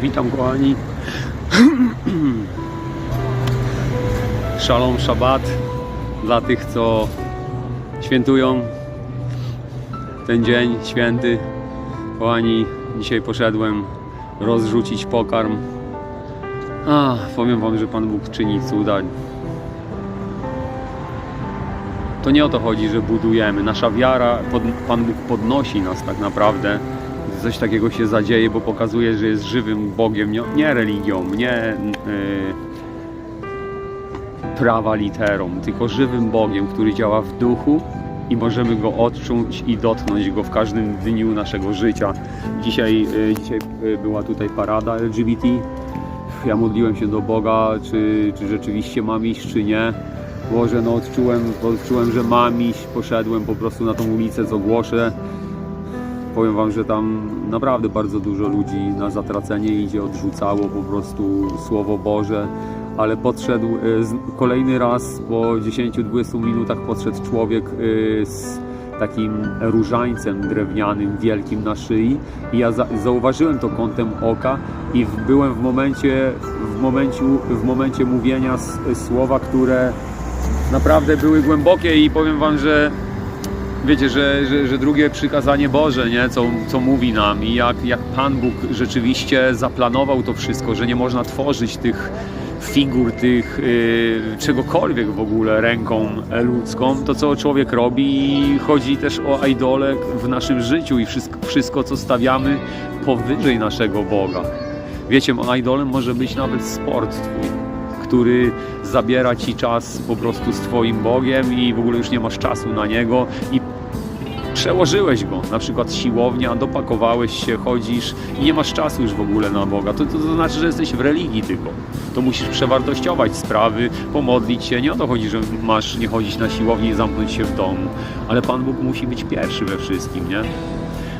Witam kochani. Szalom Szabat dla tych, co świętują ten dzień święty. Kochani, dzisiaj poszedłem rozrzucić pokarm. A, powiem wam, że Pan Bóg czyni cuda. To nie o to chodzi, że budujemy. Nasza wiara, pod, Pan Bóg podnosi nas tak naprawdę. Coś takiego się zadzieje, bo pokazuje, że jest żywym Bogiem, nie, nie religią, nie yy, prawa literą, tylko żywym Bogiem, który działa w duchu i możemy go odczuć i dotknąć go w każdym dniu naszego życia. Dzisiaj, yy, dzisiaj yy, była tutaj parada LGBT. Ja modliłem się do Boga, czy, czy rzeczywiście mam iść, czy nie. Boże, no odczułem, odczułem, że mam iść, poszedłem po prostu na tą ulicę, co głoszę. Powiem Wam, że tam naprawdę bardzo dużo ludzi na zatracenie idzie, odrzucało po prostu Słowo Boże, ale podszedł z- kolejny raz po 10-20 minutach podszedł człowiek e, z takim różańcem drewnianym, wielkim na szyi. I ja za, zauważyłem to kątem oka i byłem w momencie, w, momencie, w momencie mówienia słowa, które naprawdę były głębokie i powiem Wam, że wiecie, że, że, że drugie przykazanie Boże, nie? Co, co mówi nam i jak, jak Pan Bóg rzeczywiście zaplanował to wszystko, że nie można tworzyć tych figur, tych yy, czegokolwiek w ogóle ręką ludzką, to co człowiek robi i chodzi też o idole w naszym życiu i wszystko, wszystko co stawiamy powyżej naszego Boga. Wiecie, idolem może być nawet sport twój który zabiera ci czas po prostu z Twoim Bogiem i w ogóle już nie masz czasu na niego i przełożyłeś go, na przykład siłownia, dopakowałeś się, chodzisz i nie masz czasu już w ogóle na Boga. To, to, to znaczy, że jesteś w religii tylko. To musisz przewartościować sprawy, pomodlić się. Nie o to chodzi, że masz nie chodzić na siłownię i zamknąć się w domu, ale Pan Bóg musi być pierwszy we wszystkim, nie?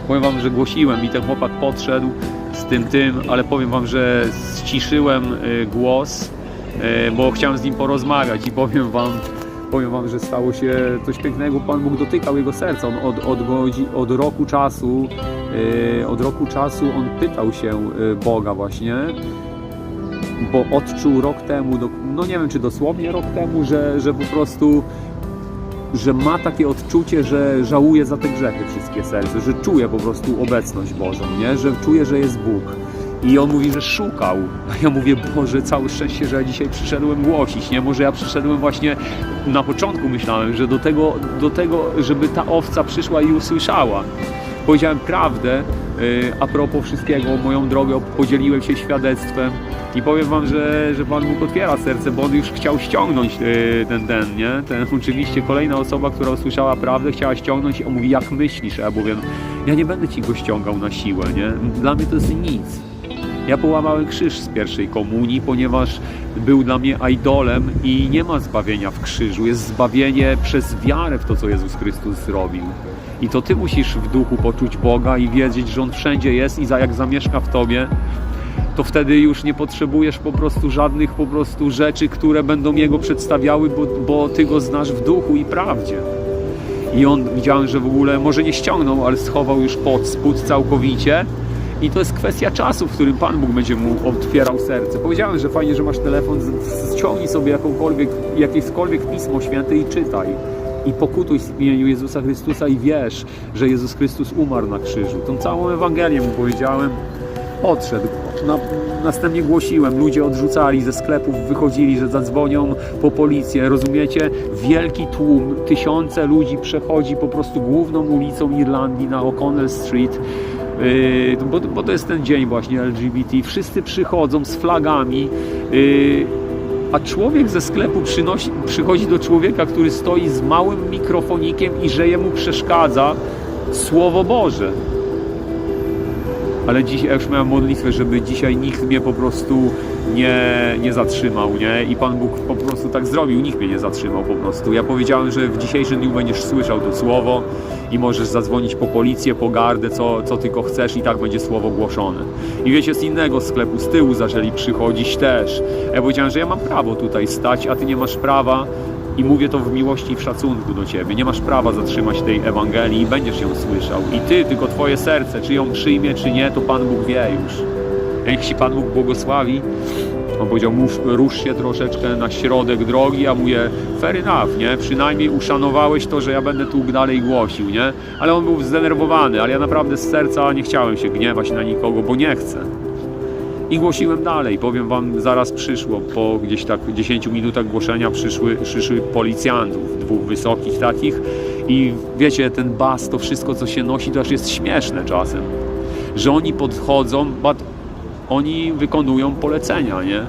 Powiem wam, że głosiłem i ten chłopak podszedł z tym tym, ale powiem wam, że ściszyłem y, głos, y, bo chciałem z nim porozmawiać i powiem wam, powiem wam, że stało się coś pięknego. Pan Bóg dotykał jego serca. On od, od, od roku czasu, y, od roku czasu on pytał się y, Boga właśnie, bo odczuł rok temu, no nie wiem czy dosłownie rok temu, że, że po prostu że ma takie odczucie, że żałuje za te grzechy wszystkie serce, że czuje po prostu obecność Bożą, nie? że czuje, że jest Bóg. I on mówi, że szukał. A ja mówię, Boże, całe szczęście, że ja dzisiaj przyszedłem głosić, nie? Może ja przyszedłem właśnie, na początku myślałem, że do tego, do tego żeby ta owca przyszła i usłyszała. Powiedziałem prawdę, yy, a propos wszystkiego, moją drogę, podzieliłem się świadectwem i powiem wam, że, że Pan Bóg otwiera serce, bo on już chciał ściągnąć yy, ten, ten, nie? Ten, oczywiście kolejna osoba, która usłyszała prawdę, chciała ściągnąć i on mówi, jak myślisz? A ja mówię, ja nie będę ci go ściągał na siłę, nie? Dla mnie to jest nic. Ja połamałem krzyż z pierwszej komunii, ponieważ był dla mnie idolem i nie ma zbawienia w krzyżu. Jest zbawienie przez wiarę w to, co Jezus Chrystus zrobił. I to Ty musisz w duchu poczuć Boga i wiedzieć, że On wszędzie jest i jak zamieszka w Tobie, to wtedy już nie potrzebujesz po prostu żadnych po prostu rzeczy, które będą Jego przedstawiały, bo, bo Ty Go znasz w duchu i prawdzie. I on widziałem, że w ogóle może nie ściągnął, ale schował już pod spód całkowicie. I to jest kwestia czasu, w którym Pan Bóg będzie mu otwierał serce. Powiedziałem, że fajnie, że masz telefon, ściągnij sobie jakąkolwiek, jakiekolwiek pismo święte i czytaj. I pokutuj w imieniu Jezusa Chrystusa i wiesz, że Jezus Chrystus umarł na krzyżu. Tą całą Ewangelię mu powiedziałem, odszedł. Na, następnie głosiłem, ludzie odrzucali ze sklepów, wychodzili, że zadzwonią po policję. Rozumiecie? Wielki tłum, tysiące ludzi przechodzi po prostu główną ulicą Irlandii na O'Connell Street. Yy, bo, bo to jest ten dzień właśnie LGBT. Wszyscy przychodzą z flagami. Yy, a człowiek ze sklepu przynosi, przychodzi do człowieka, który stoi z małym mikrofonikiem i że jemu przeszkadza Słowo Boże ale dziś ja już miałem modlitwę, żeby dzisiaj nikt mnie po prostu nie, nie zatrzymał, nie? I Pan Bóg po prostu tak zrobił, nikt mnie nie zatrzymał po prostu. Ja powiedziałem, że w dzisiejszym dniu będziesz słyszał to słowo i możesz zadzwonić po policję, po gardę, co, co tylko chcesz i tak będzie słowo głoszone. I wiecie, z innego sklepu, z tyłu zaczęli przychodzić też. Ja powiedziałem, że ja mam prawo tutaj stać, a ty nie masz prawa i mówię to w miłości i w szacunku do Ciebie. Nie masz prawa zatrzymać tej Ewangelii i będziesz ją słyszał. I Ty, tylko Twoje serce, czy ją przyjmie, czy nie, to Pan Bóg wie już. Niech Ci Pan Bóg błogosławi. On powiedział, mów, rusz się troszeczkę na środek drogi, a mówię, fair enough, nie? Przynajmniej uszanowałeś to, że ja będę tu dalej głosił, nie? Ale on był zdenerwowany, ale ja naprawdę z serca nie chciałem się gniewać na nikogo, bo nie chcę. I głosiłem dalej. Powiem wam, zaraz przyszło, po gdzieś tak 10 minutach głoszenia przyszły, przyszły policjantów, dwóch wysokich takich. I wiecie, ten bas, to wszystko, co się nosi, to aż jest śmieszne czasem. Że oni podchodzą, oni wykonują polecenia, nie?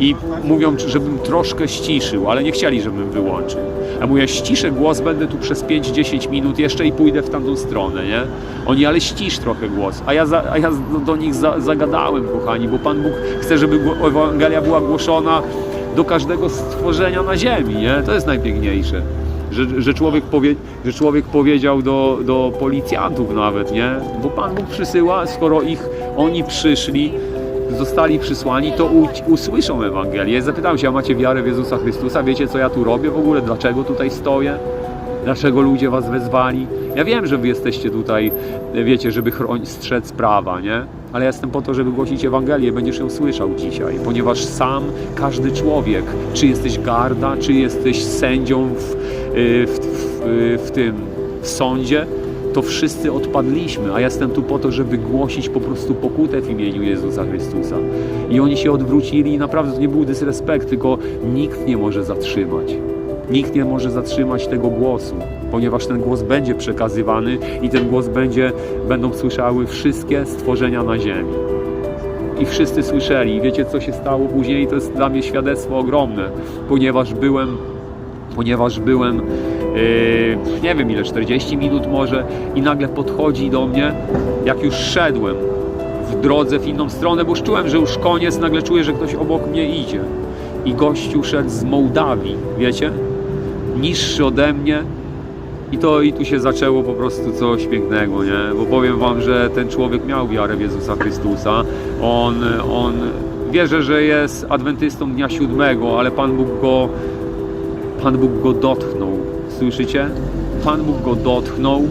I mówią, żebym troszkę ściszył, ale nie chcieli, żebym wyłączył. Ja mówię, ściszę głos, będę tu przez 5-10 minut jeszcze i pójdę w tamtą stronę, nie? Oni, ale ścisz trochę głos. A ja, za, a ja do, nich za, zagadałem, kochani, bo Pan Bóg chce, żeby Ewangelia była głoszona do każdego stworzenia na ziemi, nie? To jest najpiękniejsze. Że, że, człowiek powie, że człowiek powiedział do, do policjantów nawet, nie? Bo Pan Bóg przysyła, skoro ich oni przyszli, zostali przysłani, to usłyszą Ewangelię. Zapytałem się, a macie wiarę w Jezusa Chrystusa? Wiecie, co ja tu robię w ogóle? Dlaczego tutaj stoję? Dlaczego ludzie was wezwali? Ja wiem, że wy jesteście tutaj, wiecie, żeby strzec prawa, nie? Ale ja jestem po to, żeby głosić Ewangelię, będziesz ją słyszał dzisiaj, ponieważ sam, każdy człowiek, czy jesteś garda, czy jesteś sędzią w, y, w, w, w tym w sądzie, to wszyscy odpadliśmy, a ja jestem tu po to, żeby głosić po prostu pokutę w imieniu Jezusa Chrystusa. I oni się odwrócili i naprawdę to nie był dysrespekt, tylko nikt nie może zatrzymać. Nikt nie może zatrzymać tego głosu, ponieważ ten głos będzie przekazywany i ten głos będzie, będą słyszały wszystkie stworzenia na ziemi. I wszyscy słyszeli. I wiecie, co się stało później? To jest dla mnie świadectwo ogromne, ponieważ byłem ponieważ byłem, yy, nie wiem ile, 40 minut może i nagle podchodzi do mnie, jak już szedłem w drodze w inną stronę, bo już czułem, że już koniec, nagle czuję, że ktoś obok mnie idzie. I gościu szedł z Mołdawii, wiecie? Niższy ode mnie, i to i tu się zaczęło po prostu coś pięknego, nie? Bo powiem wam, że ten człowiek miał wiarę w Jezusa Chrystusa. On, on wierzę, że jest adwentystą dnia siódmego, ale Pan Bóg go Pan Bóg go dotknął. Słyszycie? Pan Bóg go dotknął.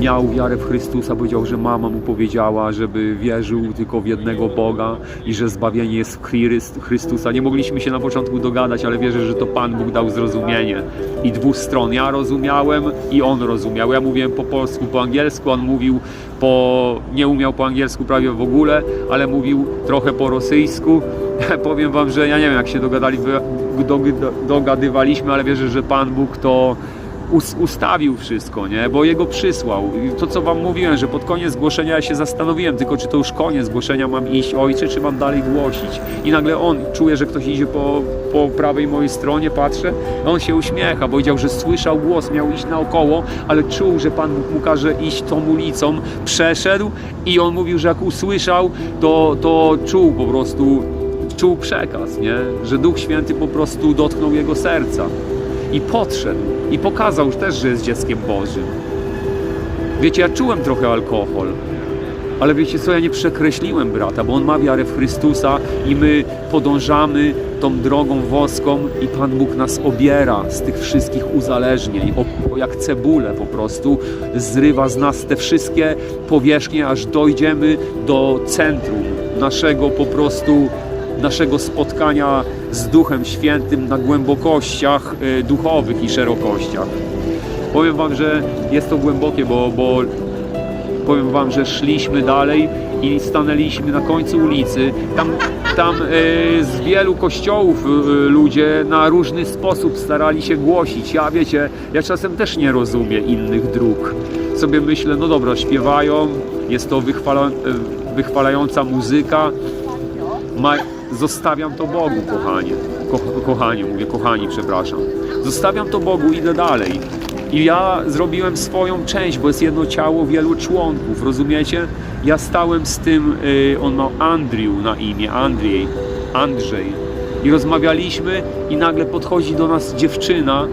Miał wiarę w Chrystusa, powiedział, że mama mu powiedziała, żeby wierzył tylko w jednego Boga i że zbawienie jest w Chryst- Chrystusa. Nie mogliśmy się na początku dogadać, ale wierzę, że to Pan Bóg dał zrozumienie. I dwóch stron. Ja rozumiałem i on rozumiał. Ja mówiłem po polsku, po angielsku, on mówił po... nie umiał po angielsku prawie w ogóle, ale mówił trochę po rosyjsku. Powiem wam, że ja nie wiem jak się dogadali, do- do- dogadywaliśmy, ale wierzę, że Pan Bóg to ustawił wszystko, nie? Bo Jego przysłał. To, co Wam mówiłem, że pod koniec głoszenia ja się zastanowiłem, tylko czy to już koniec głoszenia mam iść, Ojcze, czy mam dalej głosić. I nagle On czuje, że ktoś idzie po, po prawej mojej stronie, patrzę, on się uśmiecha, powiedział, że słyszał głos, miał iść naokoło, ale czuł, że Pan Bóg mu każe iść tą ulicą, przeszedł i on mówił, że jak usłyszał, to, to czuł po prostu czuł przekaz, nie? że Duch Święty po prostu dotknął jego serca i podszedł i pokazał też, że jest dzieckiem Bożym. Wiecie, ja czułem trochę alkohol, ale wiecie co, ja nie przekreśliłem brata, bo on ma wiarę w Chrystusa i my podążamy tą drogą woską i Pan Bóg nas obiera z tych wszystkich uzależnień, jak cebulę po prostu zrywa z nas te wszystkie powierzchnie, aż dojdziemy do centrum naszego po prostu naszego spotkania z Duchem Świętym na głębokościach y, duchowych i szerokościach. Powiem Wam, że jest to głębokie, bo, bo powiem Wam, że szliśmy dalej i stanęliśmy na końcu ulicy. Tam, tam y, z wielu kościołów y, ludzie na różny sposób starali się głosić. Ja wiecie, ja czasem też nie rozumiem innych dróg. Sobie myślę, no dobra, śpiewają, jest to wychwala, y, wychwalająca muzyka. Ma, zostawiam to Bogu, kochanie. Ko, kochanie, mówię kochani, przepraszam. Zostawiam to Bogu, idę dalej. I ja zrobiłem swoją część, bo jest jedno ciało wielu członków, rozumiecie? Ja stałem z tym, y, on ma na imię, Andrzej, Andrzej. I rozmawialiśmy i nagle podchodzi do nas dziewczyna,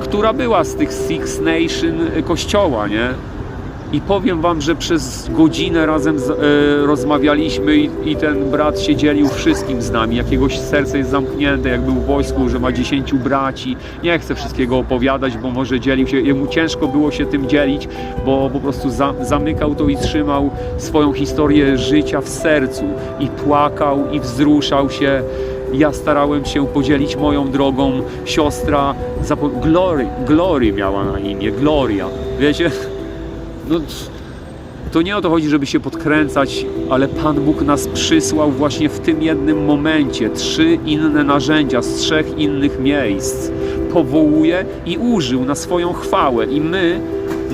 która była z tych Six Nation y, kościoła, nie? I powiem wam, że przez godzinę razem z, e, rozmawialiśmy i, i ten brat się dzielił wszystkim z nami. Jakiegoś serce jest zamknięte, jak był w wojsku, że ma dziesięciu braci. Nie chcę wszystkiego opowiadać, bo może dzielił się, jemu ciężko było się tym dzielić, bo po prostu za, zamykał to i trzymał swoją historię życia w sercu i płakał i wzruszał się. Ja starałem się podzielić moją drogą. Siostra zapo- Glory, Glory miała na imię, Gloria. Wiecie, no, to nie o to chodzi, żeby się podkręcać, ale Pan Bóg nas przysłał właśnie w tym jednym momencie. Trzy inne narzędzia z trzech innych miejsc. Powołuje i użył na swoją chwałę. I my,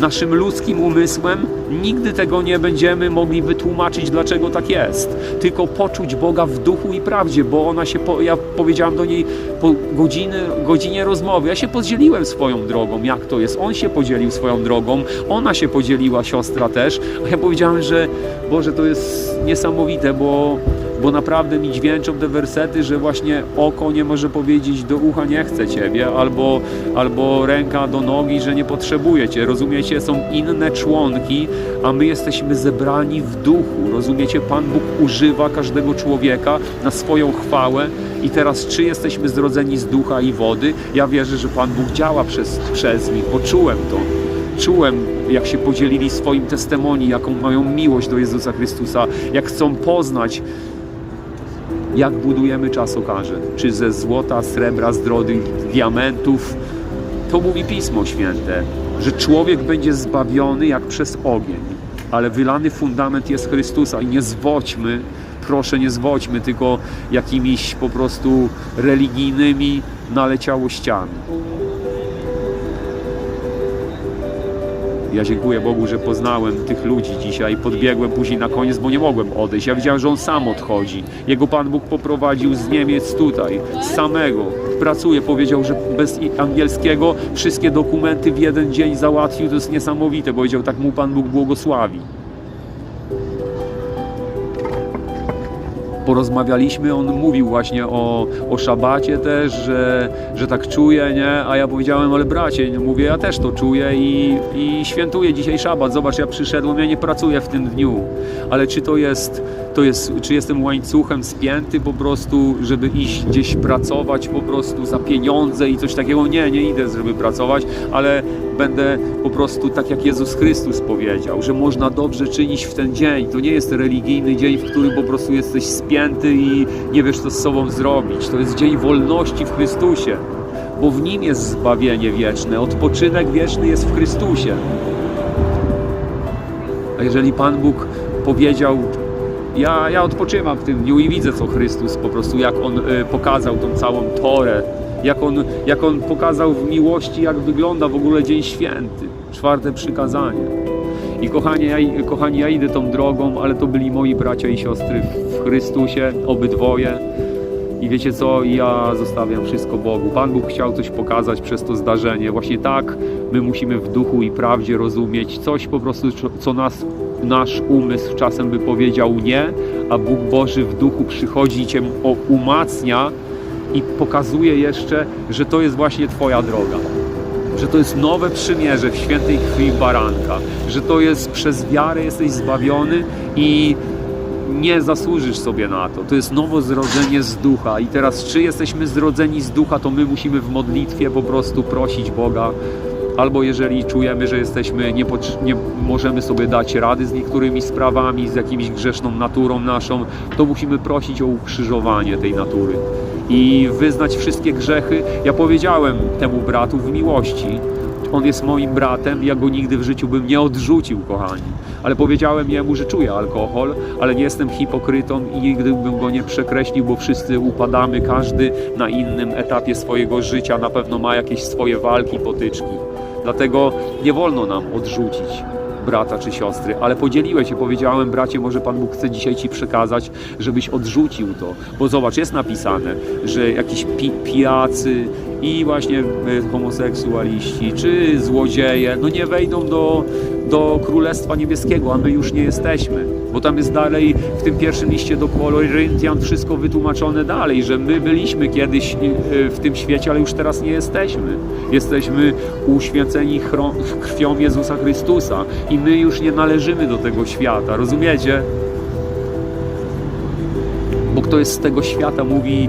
naszym ludzkim umysłem, nigdy tego nie będziemy mogli wytłumaczyć, dlaczego tak jest. Tylko poczuć Boga w duchu i prawdzie, bo ona się, po, ja powiedziałam do niej po godziny, godzinie rozmowy, ja się podzieliłem swoją drogą, jak to jest. On się podzielił swoją drogą, ona się podzieliła, siostra też, a ja powiedziałem, że Boże, to jest niesamowite, bo bo naprawdę mi dźwięczą te wersety, że właśnie oko nie może powiedzieć do ucha nie chcę Ciebie, albo, albo ręka do nogi, że nie potrzebuje Cię. Rozumiecie? Są inne członki, a my jesteśmy zebrani w duchu. Rozumiecie? Pan Bóg używa każdego człowieka na swoją chwałę i teraz czy jesteśmy zrodzeni z ducha i wody? Ja wierzę, że Pan Bóg działa przez, przez nich, poczułem to czułem, jak się podzielili swoim testymonii, jaką mają miłość do Jezusa Chrystusa, jak chcą poznać, jak budujemy czas okaże. Czy ze złota, srebra, zdrody, diamentów. To mówi Pismo Święte, że człowiek będzie zbawiony jak przez ogień, ale wylany fundament jest Chrystusa i nie zwodźmy, proszę nie zwodźmy tylko jakimiś po prostu religijnymi naleciałościami. Ja dziękuję Bogu, że poznałem tych ludzi dzisiaj. Podbiegłem później na koniec, bo nie mogłem odejść. Ja widziałem, że on sam odchodzi. Jego Pan Bóg poprowadził z Niemiec tutaj, z samego. Pracuje, powiedział, że bez angielskiego wszystkie dokumenty w jeden dzień załatwił. To jest niesamowite. Powiedział, tak mu Pan Bóg błogosławi. Porozmawialiśmy, on mówił właśnie o, o szabacie też, że, że tak czuje, nie? A ja powiedziałem, ale bracie, nie, mówię, ja też to czuję i, i świętuję dzisiaj szabat. Zobacz, ja przyszedłem, ja nie pracuję w tym dniu. Ale czy to jest, to jest, czy jestem łańcuchem spięty po prostu, żeby iść gdzieś pracować po prostu za pieniądze i coś takiego? Nie, nie idę, żeby pracować, ale będę po prostu tak jak Jezus Chrystus powiedział, że można dobrze czynić w ten dzień. To nie jest religijny dzień, w którym po prostu jesteś spięty i nie wiesz co z sobą zrobić. To jest dzień wolności w Chrystusie, bo w Nim jest zbawienie wieczne, odpoczynek wieczny jest w Chrystusie. A jeżeli Pan Bóg powiedział, ja, ja odpoczywam w tym dniu i widzę co Chrystus po prostu, jak On y, pokazał tą całą Torę, jak on, jak on pokazał w miłości, jak wygląda w ogóle Dzień Święty, czwarte przykazanie. I kochani ja, kochani, ja idę tą drogą, ale to byli moi bracia i siostry w Chrystusie, obydwoje. I wiecie co? Ja zostawiam wszystko Bogu. Pan Bóg chciał coś pokazać przez to zdarzenie. Właśnie tak my musimy w duchu i prawdzie rozumieć coś po prostu, co- nas, nasz umysł czasem by powiedział nie, a Bóg Boży w duchu przychodzi cię umacnia i pokazuje jeszcze, że to jest właśnie Twoja droga. Że to jest nowe przymierze w świętej krwi baranka. Że to jest przez wiarę jesteś zbawiony i nie zasłużysz sobie na to. To jest nowo zrodzenie z ducha. I teraz, czy jesteśmy zrodzeni z ducha, to my musimy w modlitwie po prostu prosić Boga. Albo jeżeli czujemy, że jesteśmy, nie, nie możemy sobie dać rady z niektórymi sprawami, z jakimiś grzeszną naturą naszą, to musimy prosić o ukrzyżowanie tej natury i wyznać wszystkie grzechy. Ja powiedziałem temu bratu w miłości, on jest moim bratem, ja go nigdy w życiu bym nie odrzucił, kochani. Ale powiedziałem jemu, że czuję alkohol, ale nie jestem hipokrytą i nigdy bym go nie przekreślił, bo wszyscy upadamy, każdy na innym etapie swojego życia na pewno ma jakieś swoje walki, potyczki. Dlatego nie wolno nam odrzucić brata czy siostry, ale podzieliłeś się, powiedziałem, bracie, może Pan Bóg chce dzisiaj Ci przekazać, żebyś odrzucił to. Bo zobacz, jest napisane, że jakiś pi pijacy i właśnie e, homoseksualiści, czy złodzieje, no nie wejdą do, do Królestwa Niebieskiego, a my już nie jesteśmy. Bo tam jest dalej w tym pierwszym liście do Koryntian wszystko wytłumaczone dalej, że my byliśmy kiedyś e, w tym świecie, ale już teraz nie jesteśmy. Jesteśmy uświęceni krwią Jezusa Chrystusa i my już nie należymy do tego świata, rozumiecie? Kto jest z tego świata, mówi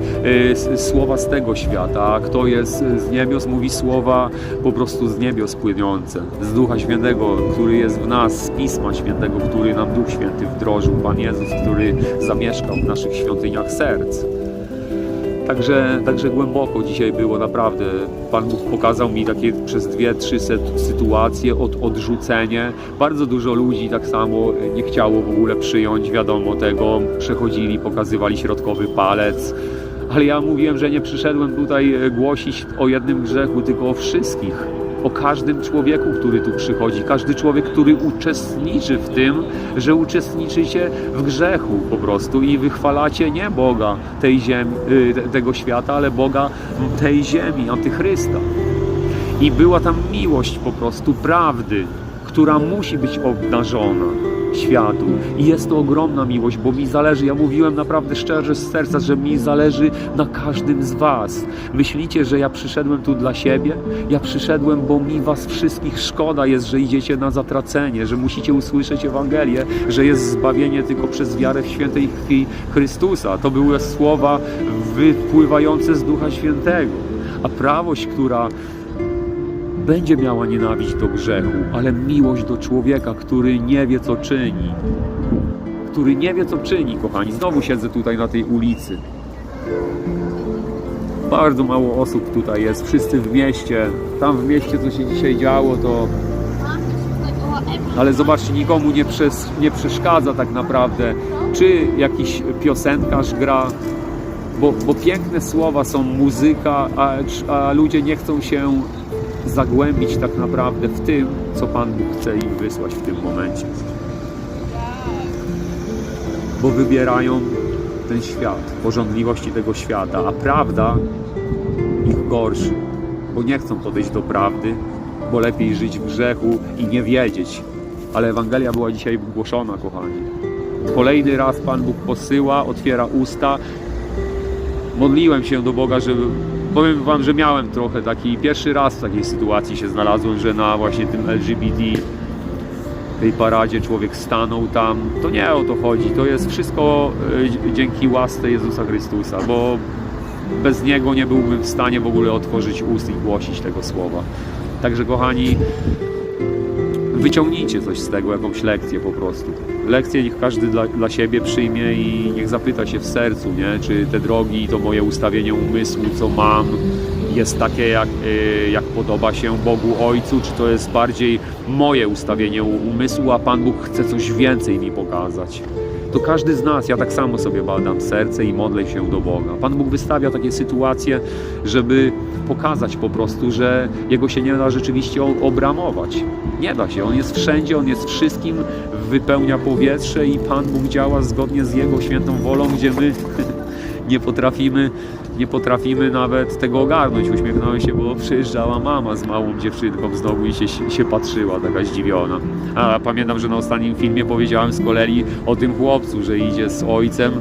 s- słowa z tego świata, a kto jest z niebios, mówi słowa po prostu z niebios płynące, z Ducha Świętego, który jest w nas, z Pisma Świętego, który nam Duch Święty wdrożył, Pan Jezus, który zamieszkał w naszych świątyniach serc. Także, także głęboko dzisiaj było naprawdę. Pan Bóg pokazał mi takie przez dwie, trzy sytuacje od odrzucenie. Bardzo dużo ludzi tak samo nie chciało w ogóle przyjąć wiadomo tego. Przechodzili, pokazywali środkowy palec. Ale ja mówiłem, że nie przyszedłem tutaj e, głosić o jednym grzechu, tylko o wszystkich. O każdym człowieku, który tu przychodzi. Każdy człowiek, który uczestniczy w tym, że uczestniczycie w grzechu po prostu i wychwalacie nie Boga tej ziemi, y, te- tego świata, ale Boga tej ziemi, antychrysta. I była tam miłość po prostu prawdy, która musi być obnażona światu. I jest to ogromna miłość, bo mi zależy, ja mówiłem naprawdę szczerze z serca, że mi zależy na każdym z Was. Myślicie, że ja przyszedłem tu dla siebie? Ja przyszedłem, bo mi Was wszystkich szkoda jest, że idziecie na zatracenie, że musicie usłyszeć Ewangelię, że jest zbawienie tylko przez wiarę w świętej krwi Chrystusa. To były słowa wypływające z Ducha Świętego. A prawość, która będzie miała nienawiść do grzechu, ale miłość do człowieka, który nie wie, co czyni. Który nie wie, co czyni, kochani. Znowu siedzę tutaj na tej ulicy. Bardzo mało osób tutaj jest, wszyscy w mieście. Tam w mieście, co się dzisiaj działo, to. Ale zobaczcie, nikomu nie, przes- nie przeszkadza tak naprawdę, czy jakiś piosenkarz gra, bo, bo piękne słowa są muzyka, a, a ludzie nie chcą się zagłębić tak naprawdę w tym, co Pan Bóg chce im wysłać w tym momencie. Bo wybierają ten świat, porządliwości tego świata, a prawda ich gorszy, bo nie chcą podejść do prawdy, bo lepiej żyć w grzechu i nie wiedzieć. Ale Ewangelia była dzisiaj głoszona, kochani. Kolejny raz Pan Bóg posyła, otwiera usta. Modliłem się do Boga, żeby powiem wam, że miałem trochę taki pierwszy raz w takiej sytuacji się znalazłem, że na właśnie tym LGBT tej paradzie człowiek stanął tam. To nie o to chodzi. To jest wszystko e, dzięki łasce Jezusa Chrystusa, bo bez Niego nie byłbym w stanie w ogóle otworzyć ust i głosić tego słowa. Także kochani, wyciągnijcie coś z tego, jakąś lekcję po prostu. Lekcję niech każdy dla, dla siebie przyjmie i niech zapyta się w sercu, nie? czy te drogi, to moje ustawienie umysłu, co mam, jest takie, jak, y, jak podoba się Bogu Ojcu, czy to jest bardziej moje ustawienie umysłu, a Pan Bóg chce coś więcej mi pokazać. To każdy z nas, ja tak samo sobie badam serce i modlę się do Boga. Pan Bóg wystawia takie sytuacje, żeby pokazać po prostu, że Jego się nie da rzeczywiście obramować. Nie da się. On jest wszędzie, On jest wszystkim, wypełnia powietrze i Pan Bóg działa zgodnie z Jego świętą wolą, gdzie my nie potrafimy, nie potrafimy nawet tego ogarnąć. Uśmiechnąłem się, bo przyjeżdżała mama z małą dziewczynką znowu i się, się patrzyła, taka zdziwiona. A pamiętam, że na ostatnim filmie powiedziałem z kolei o tym chłopcu, że idzie z ojcem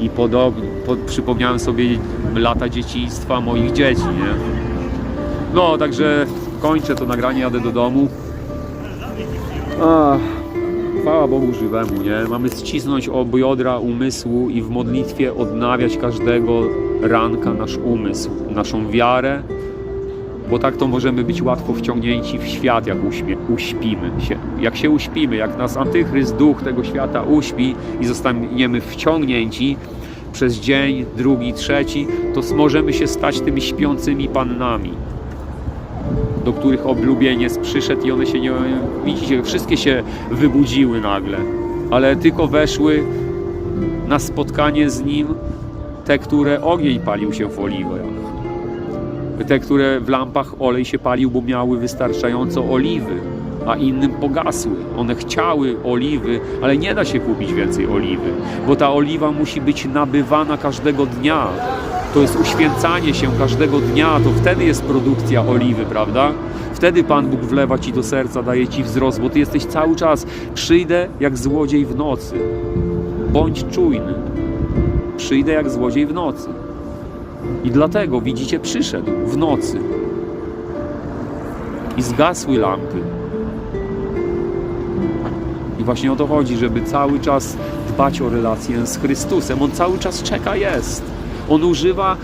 i podobnie, po, przypomniałem sobie lata dzieciństwa moich dzieci, nie? No, także kończę to nagranie, jadę do domu. Ach, chwała Bogu żywemu, nie? Mamy ścisnąć ob jądra umysłu i w modlitwie odnawiać każdego ranka nasz umysł, naszą wiarę, bo tak to możemy być łatwo wciągnięci w świat, jak uśmie, uśpimy się. Jak się uśpimy, jak nas antychryst, duch tego świata uśpi i zostaniemy wciągnięci przez dzień, drugi, trzeci, to możemy się stać tymi śpiącymi pannami do których oblubieniec przyszedł i one się nie... Widzicie, wszystkie się wybudziły nagle, ale tylko weszły na spotkanie z nim te, które ogień palił się w oliwach. Te, które w lampach olej się palił, bo miały wystarczająco oliwy, a innym pogasły. One chciały oliwy, ale nie da się kupić więcej oliwy, bo ta oliwa musi być nabywana każdego dnia. To jest uświęcanie się każdego dnia, to wtedy jest produkcja oliwy, prawda? Wtedy Pan Bóg wlewa ci do serca, daje ci wzrost, bo ty jesteś cały czas. Przyjdę jak złodziej w nocy. Bądź czujny. Przyjdę jak złodziej w nocy. I dlatego, widzicie, przyszedł w nocy. I zgasły lampy. I właśnie o to chodzi, żeby cały czas dbać o relację z Chrystusem. On cały czas czeka, jest. On używa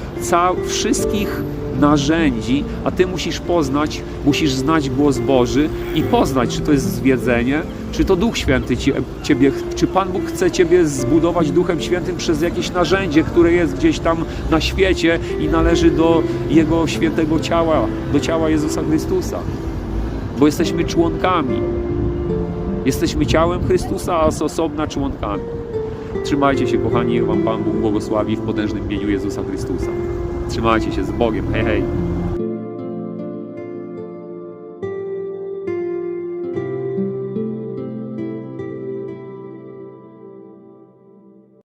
wszystkich narzędzi, a ty musisz poznać, musisz znać głos Boży i poznać, czy to jest zwiedzenie, czy to Duch Święty cie, ciebie, czy Pan Bóg chce ciebie zbudować Duchem Świętym przez jakieś narzędzie, które jest gdzieś tam na świecie i należy do Jego świętego ciała, do ciała Jezusa Chrystusa. Bo jesteśmy członkami. Jesteśmy ciałem Chrystusa, a z osobna członkami. Trzymajcie się, kochani, Wam Pan Bóg błogosławi w potężnym imieniu Jezusa Chrystusa. Trzymajcie się z Bogiem. Hej, hej.